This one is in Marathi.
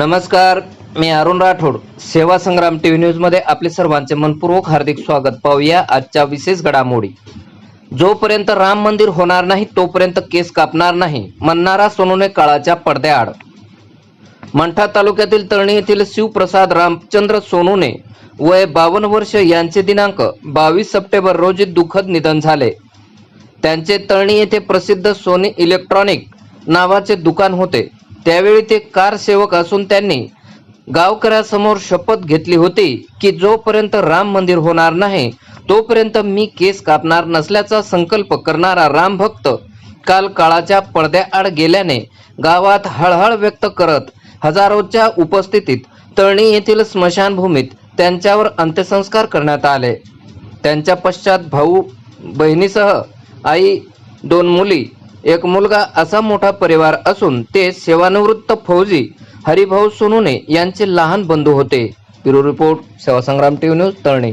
नमस्कार मी अरुण राठोड. सेवा संग्राम टीव्ही न्यूजमध्ये आपले सर्वांचे मनपूर्वक हार्दिक स्वागत. पाहूया आजच्या विशेष घडामोडी. जोपर्यंत राम मंदिर होणार नाही तोपर्यंत केस कापणार नाही म्हणणारा सोनूने काळाच्या पडद्याआड. मंठा तालुक्यातील तळणी येथील शिवप्रसाद रामचंद्र सोनूने वय बावन्न वर्ष यांचे दिनांक बावीस सप्टेंबर रोजी दुःखद निधन झाले. त्यांचे तळणी येथे प्रसिद्ध सोनी इलेक्ट्रॉनिक नावाचे दुकान होते. त्यावेळी ते कार सेवक असून त्यांनी गावकऱ्यासमोर शपथ घेतली होती की जोपर्यंत राम मंदिर होणार नाही तोपर्यंत मी केस कापणार नसल्याचा संकल्प करणारा राम भक्त काल काळाच्या पडद्याआड गेल्याने गावात हळहळ व्यक्त करत हजारोच्या उपस्थितीत तळणी येथील स्मशानभूमीत त्यांच्यावर अंत्यसंस्कार करण्यात आले. त्यांच्या पश्चात भाऊ बहिणीसह आई दोन मुली एक मुलगा असा मोठा परिवार असून ते सेवानिवृत्त फौजी हरिभाऊ सोनुने यांचे लहान बंधू होते. Bureau report Sevasangram TV news Talni.